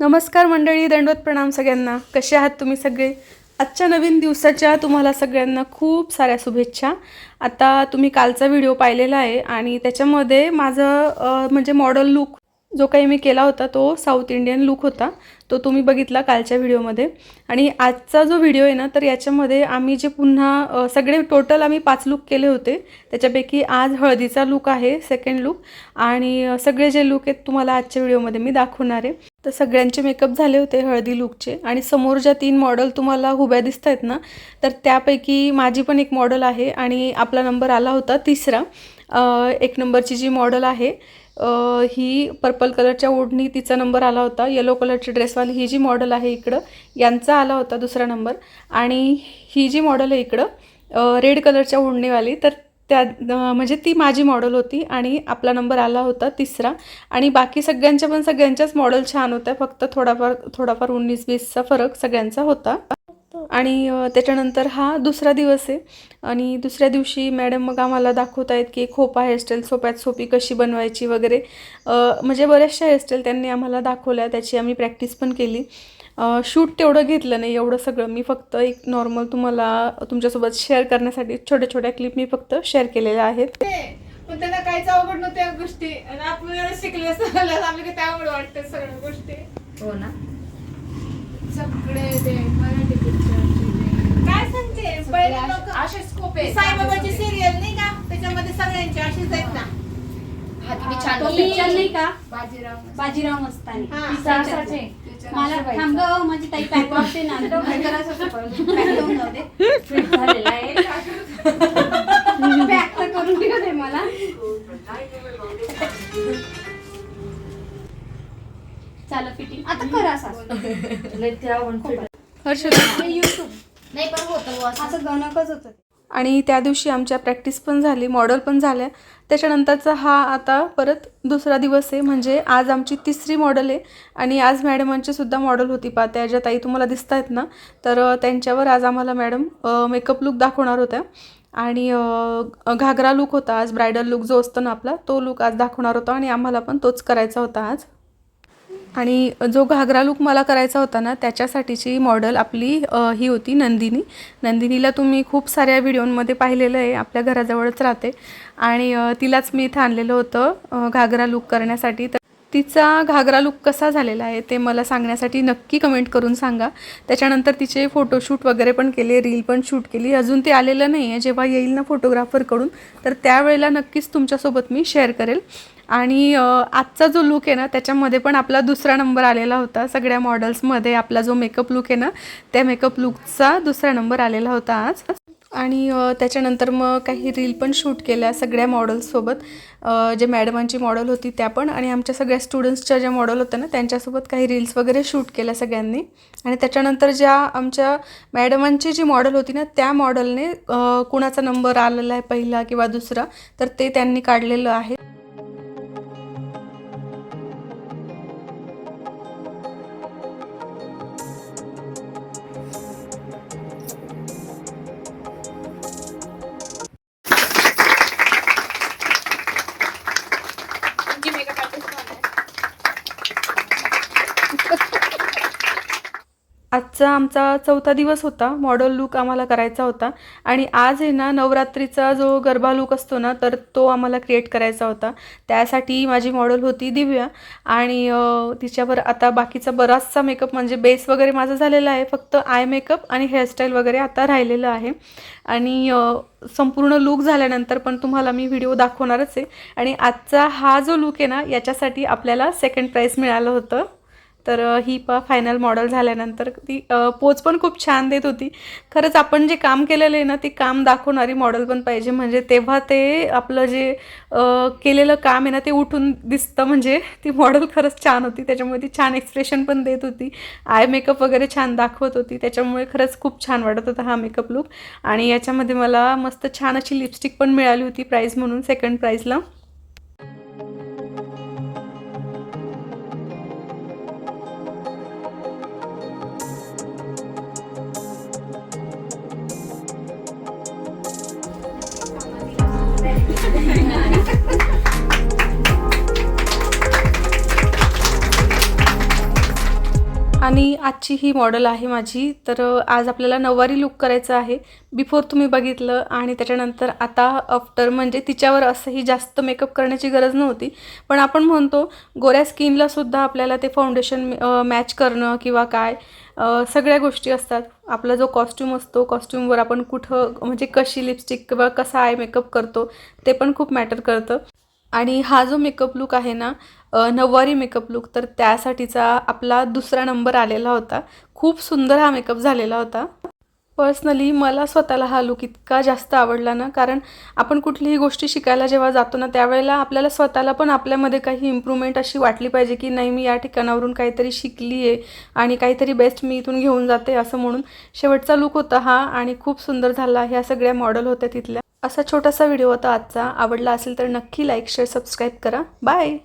नमस्कार मंडळी दंडवत प्रणाम सगळ्यांना. कसे आहात तुम्ही सगळे? आजच्या नवीन दिवसाच्या तुम्हाला सगळ्यांना खूप साऱ्या शुभेच्छा. आता तुम्ही कालचा व्हिडिओ पाहिलेला आहे आणि त्याच्यामध्ये माझं म्हणजे मॉडल लुक जो काही मी केला होता तो साऊथ इंडियन लुक होता. तो तुम्ही बघितला कालच्या व्हिडिओमध्ये. आणि आजचा जो व्हिडिओ आहे ना तर याच्यामध्ये आम्ही जे पुन्हा सगळे टोटल आम्ही पाच लुक केले होते. त्याच्यापैकी आज हळदीचा लुक आहे सेकंड लुक आणि सगळे जे लुक आहेत तुम्हाला आजच्या व्हिडिओमध्ये मी दाखवणार आहे. तर सगळ्यांचे मेकअप झाले होते हळदी लुकचे आणि समोर ज्या तीन मॉडेल तुम्हाला उभ्या दिसत आहेत ना तर त्यापैकी माझी पण एक मॉडेल आहे आणि आपला नंबर आला होता तिसरा. एक नंबरची जी मॉडेल आहे ही पर्पल कलरच्या ओढणी तिचा नंबर आला होता. येलो कलरची ड्रेसवाली ही जी मॉडेल आहे इकडं यांचा आला होता दुसरा नंबर आणि ही जी मॉडेल आहे इकडं रेड कलरच्या ओढणीवाली तर त्या म्हणजे ती माझी मॉडेल होती आणि आपला नंबर आला होता तिसरा. आणि बाकी सगळ्यांच्या पण सगळ्यांच्याच मॉडेल छान होत्या. फक्त थोडाफार थोडाफार उन्नीस वीसचा फरक सगळ्यांचा होता. आणि त्याच्यानंतर हा दुसरा दिवस आहे. आणि दुसऱ्या दिवशी मॅडम मग आम्हाला दाखवत आहेत की खोपा हेअरस्टाईल सोप्यात सोपी कशी बनवायची वगैरे. म्हणजे बऱ्याचशा हेअरस्टाईल त्यांनी आम्हाला दाखवल्या. त्याची आम्ही प्रॅक्टिस पण केली. शूट तेवढं घेतलं नाही एवढं सगळं. मी फक्त एक नॉर्मल तुम्हाला तुमच्यासोबत शेअर करण्यासाठी छोट्या छोट्या क्लिप मी फक्त शेअर केलेल्या आहेत. पण त्यांना काहीच अवघड नव्हत्या या गोष्टी. आणि आपण एवढं शिकले असं आपल्याला किती अवघड वाटतं सगळ्या गोष्टी. हो ना. सगळे ते मराठी ते. काय सांगते? पहिले लोक असे स्कोप आहे साईबाबाची सिरियल नाही का? त्याच्यामध्ये सगळ्यांची अशीच आहेत ना. हा तुम्ही छान. पिक्चर नाही का? बाजीराव बाजीराव मस्तानी. हा. मला थांब गं, हो, माझी ताई पॅक ना काय करायचं असं जाऊ दे. पॅक तर करून दिलं ते मला. चाल फिटिंग आता कर असं. हर्षदा. नाही पण होतं बुवा असं. असं गणकच होतं ते. आणि त्या दिवशी आमच्या प्रॅक्टिस पण झाली मॉडल पण झाल्या. त्याच्यानंतरचा हा आता परत दुसरा दिवस आहे. म्हणजे आज आमची तिसरी मॉडल आहे आणि आज मॅडमांची सुद्धा मॉडल होती. पा त्या ज्या ताई तुम्हाला दिसत आहेत ना तर त्यांच्यावर आज आम्हाला मॅडम मेकअप लुक दाखवणार होत्या. आणि घागरा लुक होता आज ब्रायडल लुक जो असतो ना आपला तो लुक आज दाखवणार होता आणि आम्हाला पण तोच करायचा होता आज. आणि जो घागरा लुक मला करायचा होता ना त्याच्यासाठीची मॉडेल आपली ही होती नंदिनी. नंदिनीला तुम्ही खूप साऱ्या व्हिडिओंमध्ये पाहिलेलं आहे आपल्या घराजवळच राहते. आणि तिलाच मी इथं आणलेलं होतं घागरा लुक करण्यासाठी. तर तिचा घागरा लुक कसा झालेला आहे ते मला सांगण्यासाठी नक्की कमेंट करून सांगा. त्याच्यानंतर तिचे फोटोशूट वगैरे पण केले रील पण शूट केली. अजून ते आलेलं नाही आहे जेव्हा येईल ना फोटोग्राफरकडून तर त्यावेळेला नक्कीच तुमच्यासोबत मी शेअर करेल. आणि आजचा जो लुक आहे ना त्याच्यामध्ये पण आपला दुसरा नंबर आलेला होता. सगळ्या मॉडेल्समध्ये आपला जो मेकअप लुक आहे ना त्या मेकअप लुकचा दुसरा नंबर आलेला होता आज. आणि त्याच्यानंतर मग काही रील पण शूट केल्या सगळ्या मॉडेल्ससोबत जे मॅडमांची मॉडेल होती त्या पण. आणि आमच्या सगळ्या स्टुडंट्सच्या ज्या मॉडेल होत्या ना त्यांच्यासोबत काही रील्स वगैरे शूट केल्या सगळ्यांनी. आणि त्याच्यानंतर ज्या आमच्या मॅडमांची जी मॉडेल होती ना त्या मॉडेलने कुणाचा नंबर आलेला आहे पहिला किंवा दुसरा तर ते त्यांनी काढलेलं आहे. आजचा आमचा चौथा दिवस होता. मॉडल लूक आम्हाला करायचा होता. आणि आज आहे ना नवरात्रीचा जो गरबा लूक असतो ना तर तो आम्हाला क्रिएट करायचा होता. त्यासाठी माझी मॉडेल होती दिव्या. आणि तिच्यावर आता बाकीचा बराचसा मेकअप म्हणजे बेस वगैरे माझा झालेला आहे. फक्त आय मेकअप आणि हेअरस्टाईल वगैरे आता राहिलेलं आहे. आणि संपूर्ण लूक झाल्यानंतर पण तुम्हाला मी व्हिडिओ दाखवणारच आहे. आणि आजचा हा जो लूक आहे ना याच्यासाठी आपल्याला सेकंड प्राईज मिळालं होतं. तर ही प फायनल मॉडेल झाल्यानंतर ती पोच पण खूप छान देत होती. खरंच आपण जे काम केलेलं आहे ना ते काम दाखवणारी मॉडेल पण पाहिजे. म्हणजे तेव्हा ते आपलं जे केलेलं काम आहे ना ते उठून दिसतं. म्हणजे ती मॉडेल खरंच छान होती. त्याच्यामुळे ती छान एक्सप्रेशन पण देत होती. आय मेकअप वगैरे छान दाखवत होती. त्याच्यामुळे खरंच खूप छान वाटत होता हा मेकअप लुक आणि याच्यामध्ये मला मस्त छान अशी लिपस्टिक पण मिळाली होती प्राईज म्हणून सेकंड प्राईजला आणि आजची ही मॉडेल आहे माझी. तर आज आपल्याला नऊवारी लुक करायचं आहे. बिफोर तुम्ही बघितलं आणि त्याच्यानंतर आता आफ्टर म्हणजे तिच्यावर असंही जास्त मेकअप करण्याची गरज नव्हती. पण आपण म्हणतो गोऱ्या स्किनला सुद्धा आपल्याला ते फाउंडेशन मॅच करणं किंवा काय सगळ्या गोष्टी असतात. आपला जो कॉस्ट्यूम असतो कॉस्ट्यूमवर आपण कुठं म्हणजे कशी लिपस्टिक किंवा कसा आय मेकअप करतो ते पण खूप मॅटर करतं. आणि हा जो मेकअप लुक आहे ना नववारी मेकअप लुक तर त्यासाठीचा आपला दुसरा नंबर आलेला होता. खूप सुंदर हा मेकअप झालेला होता. पर्सनली मला स्वतःला हा लुक इतका जास्त आवडला ना कारण आपण कुठलीही गोष्टी शिकायला जेव्हा जातो ना त्यावेळेला आपल्याला स्वतःला पण आपल्यामध्ये काही इम्प्रूव्हमेंट अशी वाटली पाहिजे की नाही मी या ठिकाणावरून काहीतरी शिकली आहे आणि काहीतरी बेस्ट मी इथून घेऊन जाते असं म्हणून शेवटचा लुक होता हा आणि खूप सुंदर झाला ह्या सगळ्या मॉडेल होत्या तिथल्या. असा छोटासा व्हिडिओ होता आजचा. आवडला असेल तर नक्की लाईक शेअर सबस्क्राईब करा. बाय